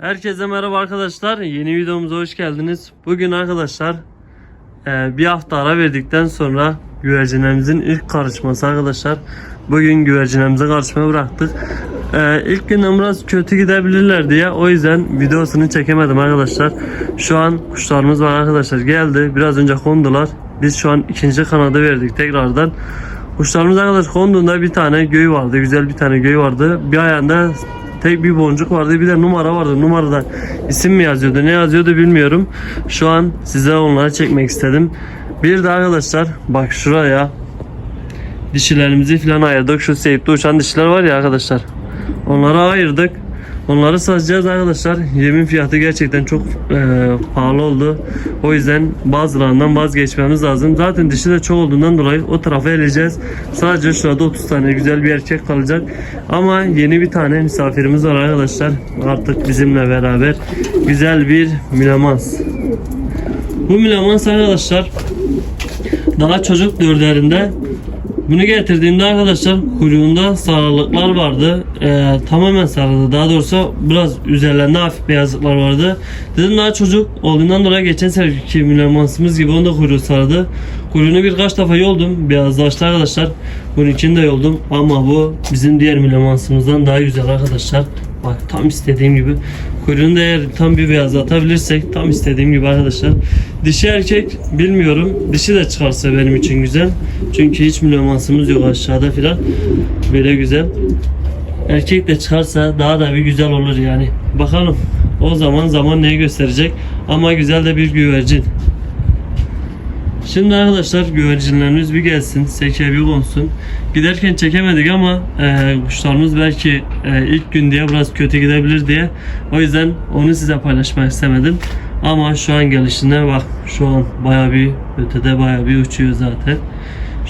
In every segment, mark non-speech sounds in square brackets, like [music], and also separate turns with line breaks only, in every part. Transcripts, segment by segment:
Herkese merhaba arkadaşlar. Yeni videomuza hoş geldiniz. Bugün arkadaşlar e, bir hafta ara verdikten sonra güvercinlerimizin ilk karışması arkadaşlar. Bugün güvercinlerimize karışmaya bıraktık. E, ilk günden biraz kötü gidebilirler diye o yüzden videosunu çekemedim arkadaşlar. Şu an kuşlarımız var arkadaşlar geldi. Biraz önce kondular. Biz şu an ikinci kanadı verdik tekrardan. Kuşlarımız arkadaşlar konduğunda bir tane göğü vardı. Güzel bir tane göğü vardı. Bir ayağında tek bir boncuk vardı. Bir de numara vardı. Numarada isim mi yazıyordu ne yazıyordu bilmiyorum. Şu an size onları çekmek istedim. Bir de arkadaşlar bak şuraya dişilerimizi falan ayırdık. Şu seyipte uçan dişiler var ya arkadaşlar. Onları ayırdık. Onları satacağız arkadaşlar. Yemin fiyatı gerçekten çok e, pahalı oldu. O yüzden bazılarından vazgeçmemiz lazım. Zaten dişi de çok olduğundan dolayı o tarafa eleyeceğiz. Sadece şurada 30 tane güzel bir erkek kalacak. Ama yeni bir tane misafirimiz var arkadaşlar. Artık bizimle beraber. Güzel bir mülemans. Bu mülemans arkadaşlar daha çocuk dörderinde bunu getirdiğimde arkadaşlar kuyruğunda sarılıklar vardı. Ee, tamamen sarıldı. Daha doğrusu biraz üzerlerinde hafif beyazlıklar vardı. Dedim daha çocuk olduğundan dolayı geçen seneki mülemansımız gibi onda kuyruğu sardı. Kuyruğunu birkaç defa yoldum. Beyazlaştı arkadaşlar. Bunun için de yoldum. Ama bu bizim diğer mülemansımızdan daha güzel arkadaşlar. Bak tam istediğim gibi. Kuyruğunu da eğer tam bir beyazlatabilirsek tam istediğim gibi arkadaşlar. Dişi erkek bilmiyorum. Dişi de çıkarsa benim için güzel. Çünkü hiç mülemansımız yok aşağıda filan. Böyle güzel. Erkek de çıkarsa daha da bir güzel olur yani. Bakalım. O zaman zaman neyi gösterecek. Ama güzel de bir güvercin. Şimdi arkadaşlar güvercinlerimiz bir gelsin, seke bir konsun. Giderken çekemedik ama e, kuşlarımız belki e, ilk gün diye biraz kötü gidebilir diye. O yüzden onu size paylaşmak istemedim. Ama şu an gelişine bak şu an baya bir ötede baya bir uçuyor zaten.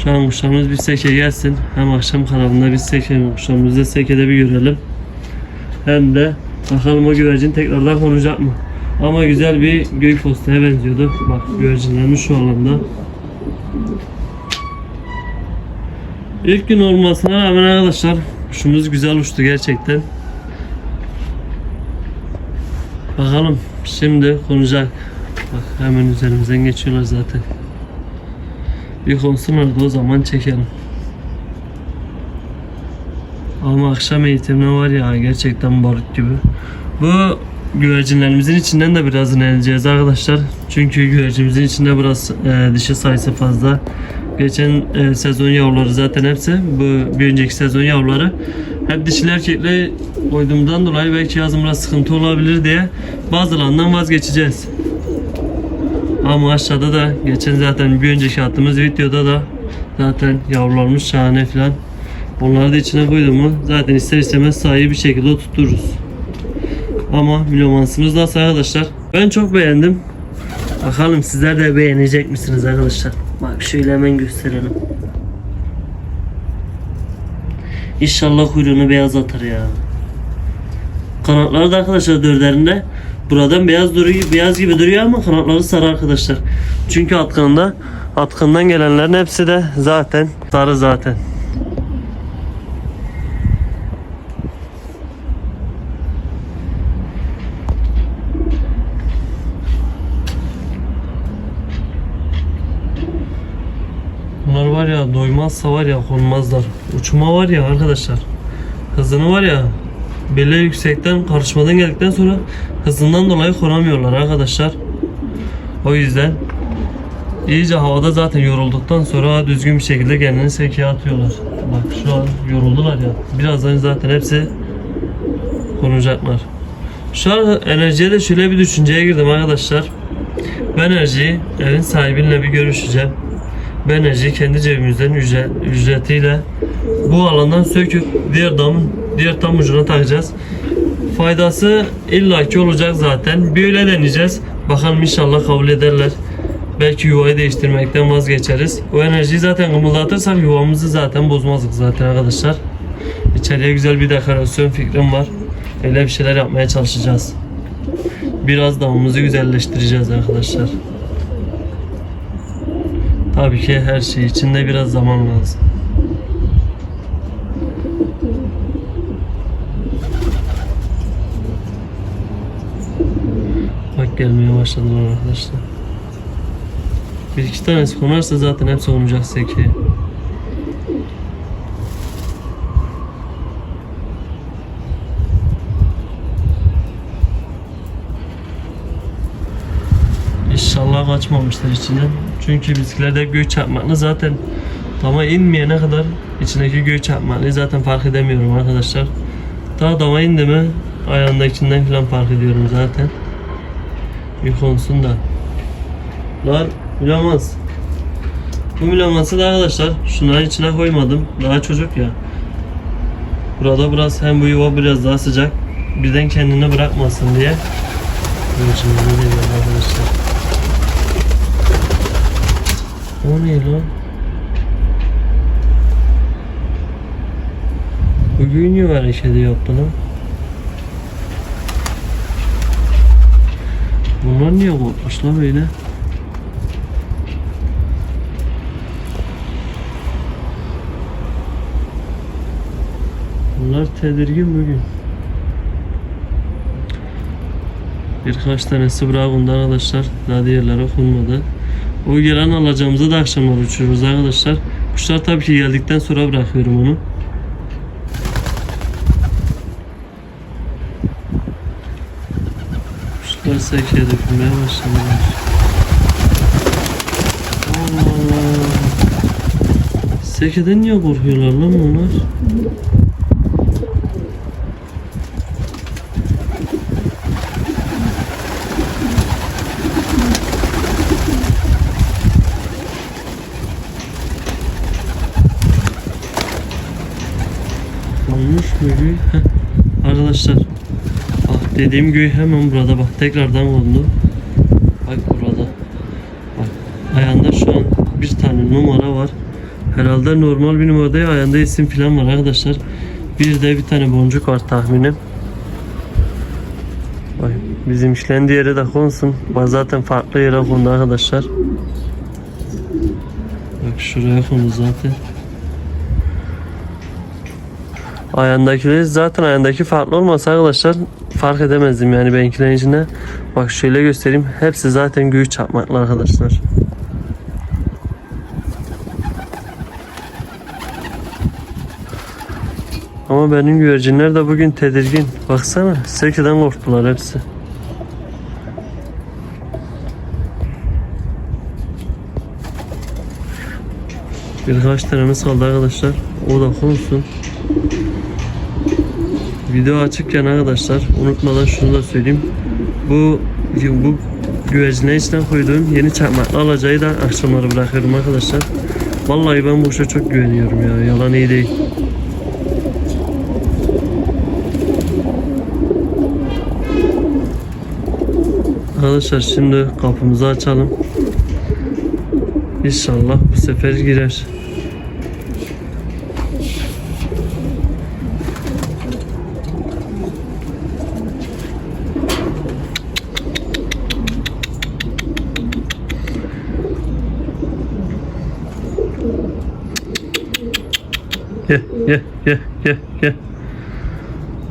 Şu an kuşlarımız bir seke gelsin. Hem akşam kanalında bir seke kuşlarımızı sekede bir görelim. Hem de bakalım o güvercin tekrardan konacak mı? Ama güzel bir gök postaya benziyordu. Bak güvercinlerimiz şu alanda. İlk gün olmasına rağmen arkadaşlar kuşumuz güzel uçtu gerçekten. Bakalım şimdi konacak. Bak hemen üzerimizden geçiyorlar zaten. Bir konsunlar da o zaman çekelim. Ama akşam eğitimine var ya gerçekten barut gibi. Bu güvercinlerimizin içinden de biraz ineleyeceğiz arkadaşlar. Çünkü güvercinimizin içinde biraz e, dişi sayısı fazla. Geçen e, sezon yavruları zaten hepsi. Bu bir önceki sezon yavruları. Hep dişili erkekle koyduğumdan dolayı belki yazın biraz sıkıntı olabilir diye bazılarından vazgeçeceğiz. Ama aşağıda da geçen zaten bir önceki attığımız videoda da zaten yavrularımız şahane falan. Onları da içine koydum mu zaten ister istemez sahayı bir şekilde tuttururuz. Ama milomansımız nasıl arkadaşlar? Ben çok beğendim. Bakalım sizler de beğenecek misiniz arkadaşlar? Bak şöyle hemen gösterelim. İnşallah kuyruğunu beyaz atar ya. Kanatları da arkadaşlar dörderinde buradan beyaz duruyor, beyaz gibi duruyor ama kanatları sarı arkadaşlar. Çünkü atkında atkından gelenlerin hepsi de zaten sarı zaten. Bunlar doymazsa var ya konmazlar. Uçma var ya arkadaşlar. Hızını var ya belli yüksekten karışmadan geldikten sonra hızından dolayı konamıyorlar arkadaşlar. O yüzden iyice havada zaten yorulduktan sonra düzgün bir şekilde kendini sekeye atıyorlar. Bak şu an yoruldular ya. Birazdan zaten hepsi konacaklar. Şu an enerjiye de şöyle bir düşünceye girdim arkadaşlar. Ben enerjiyi evin sahibiyle bir görüşeceğim. Ben enerjiyi kendi cebimizden ücret, ücretiyle bu alandan söküp diğer damın diğer tam ucuna takacağız. Faydası illaki olacak zaten. Bir öyle deneyeceğiz. Bakalım inşallah kabul ederler. Belki yuvayı değiştirmekten vazgeçeriz. O enerjiyi zaten kımıldatırsak yuvamızı zaten bozmazdık zaten arkadaşlar. İçeriye güzel bir dekorasyon fikrim var. Öyle bir şeyler yapmaya çalışacağız. Biraz damımızı güzelleştireceğiz arkadaşlar. Tabii ki her şey için de biraz zaman lazım. gelmeye başladılar arkadaşlar. Bir iki tanesi konarsa zaten hepsi konacak seki. İnşallah kaçmamışlar içinden. Çünkü bisikilerde hep göğü çarpmakla zaten dama inmeyene kadar içindeki göğü çarpmakla zaten fark edemiyorum arkadaşlar. Daha dama indi mi ayağındakinden falan fark ediyorum zaten. Bir konsun da. Lan mülamaz. Bu mülaması da arkadaşlar şunların içine koymadım. Daha çocuk ya. Burada biraz hem bu yuva biraz daha sıcak. Birden kendini bırakmasın diye. Bunun için arkadaşlar. O ne lan? Bugün niye hareketi yaptı lan? Bunlar niye korkmuş lan böyle? Bunlar tedirgin bugün. Birkaç tanesi bravunda arkadaşlar. Daha diğerleri okunmadı. O gelen alacağımızı da akşamlar uçuyoruz arkadaşlar. Kuşlar tabii ki geldikten sonra bırakıyorum onu. Kuşlar sekiye dökülmeye başladılar. Allah Allah. Sekeden niye korkuyorlar lan bunlar? Olmuş mu göğü? Heh. Arkadaşlar bak dediğim göğü hemen burada bak tekrardan oldu. Bak burada. Bak ayağında şu an bir tane numara var. Herhalde normal bir numara değil ayağında isim falan var arkadaşlar. Bir de bir tane boncuk var tahminim. Bak bizim işleyen diğeri de konsun. Bak zaten farklı yere kondu arkadaşlar. Bak şuraya kondu zaten. Ayağındakileri zaten ayağındaki farklı olmasa arkadaşlar fark edemezdim yani benimkilerin içinde. Bak şöyle göstereyim. Hepsi zaten göğü çarpmaklı arkadaşlar. Ama benim güvercinler de bugün tedirgin. Baksana sekiden korktular hepsi. Birkaç tanemiz kaldı arkadaşlar. O da konsun. Video açıkken arkadaşlar unutmadan şunu da söyleyeyim. Bu bu güvercine içine koyduğum yeni çakmaklı alacağı da akşamları bırakıyorum arkadaşlar. Vallahi ben bu kuşa çok güveniyorum ya. Yalan iyi değil. Arkadaşlar şimdi kapımızı açalım. İnşallah bu sefer girer. Gel gel gel gel gel.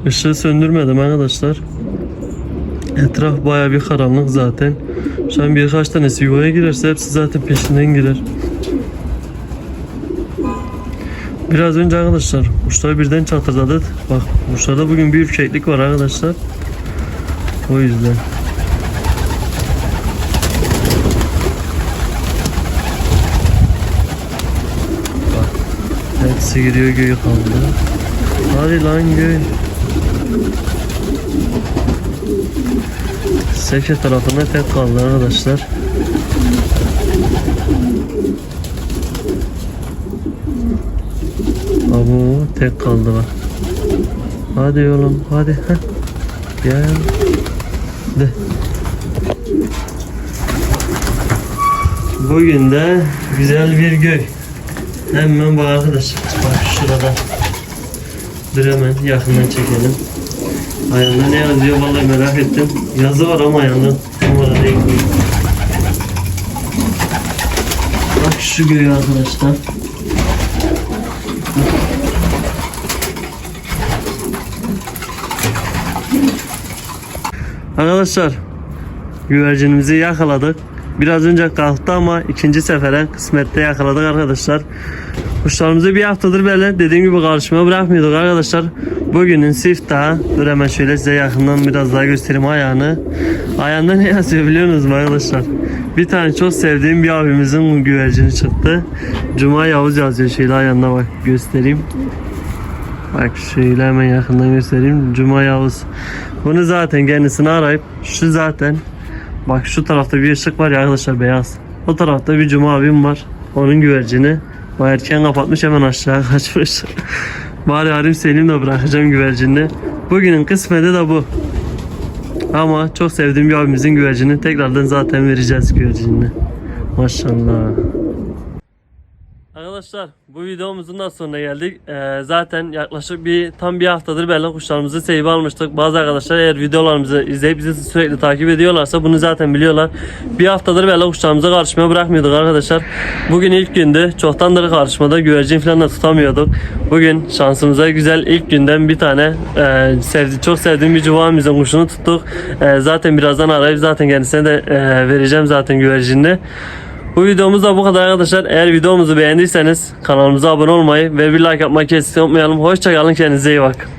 Işığı söndürmedim arkadaşlar. Etraf baya bir karanlık zaten. Şu an birkaç tanesi yuvaya girerse hepsi zaten peşinden girer. Biraz önce arkadaşlar kuşlar birden çatırdadı. Bak kuşlarda bugün bir ürkeklik var arkadaşlar. O yüzden. Bak hepsi giriyor göğü kaldı. Hadi lan göğü. Seke tarafında tek kaldı arkadaşlar. Abo tek kaldı bak. Hadi oğlum hadi. Heh. Gel. De. Bugün de güzel bir göy. Hemen bak arkadaşlar. Bak şurada. Dur hemen yakından çekelim. Ayağında ne yazıyor vallahi merak ettim. Yazı var ama ayağında numara değil. Bak şu göğü arkadaşlar. Arkadaşlar güvercinimizi yakaladık. Biraz önce kalktı ama ikinci sefere kısmette yakaladık arkadaşlar. Kuşlarımızı bir haftadır böyle dediğim gibi karşıma bırakmıyorduk arkadaşlar. Bugünün siftahı. Dur hemen şöyle size yakından biraz daha göstereyim ayağını. Ayağında ne yazıyor biliyor musunuz arkadaşlar? Bir tane çok sevdiğim bir abimizin güvercini çıktı. Cuma Yavuz yazıyor şöyle ayağına bak göstereyim. Bak şöyle hemen yakından göstereyim. Cuma Yavuz. Bunu zaten kendisini arayıp şu zaten bak şu tarafta bir ışık var ya arkadaşlar beyaz. O tarafta bir Cuma abim var. Onun güvercini. Bak erken kapatmış hemen aşağı [laughs] kaçmış. Bari Harim Selim de bırakacağım güvercinini. Bugünün kısmeti de bu. Ama çok sevdiğim bir abimizin güvercini tekrardan zaten vereceğiz güvercinini. Maşallah. Arkadaşlar bu videomuzun da sonuna geldik. Ee, zaten yaklaşık bir tam bir haftadır böyle kuşlarımızı seybe almıştık. Bazı arkadaşlar eğer videolarımızı izleyip bizi sürekli takip ediyorlarsa bunu zaten biliyorlar. Bir haftadır böyle kuşlarımızı karşımaya bırakmıyorduk arkadaşlar. Bugün ilk gündü. Çoktandır karşımada güvercin falan da tutamıyorduk. Bugün şansımıza güzel ilk günden bir tane e, sevdi, çok sevdiğim bir cuvamızın kuşunu tuttuk. E, zaten birazdan arayıp zaten kendisine de e, vereceğim zaten güvercinini. Bu videomuz da bu kadar arkadaşlar. Eğer videomuzu beğendiyseniz kanalımıza abone olmayı ve bir like yapmayı kesinlikle unutmayalım. Hoşçakalın kendinize iyi bakın.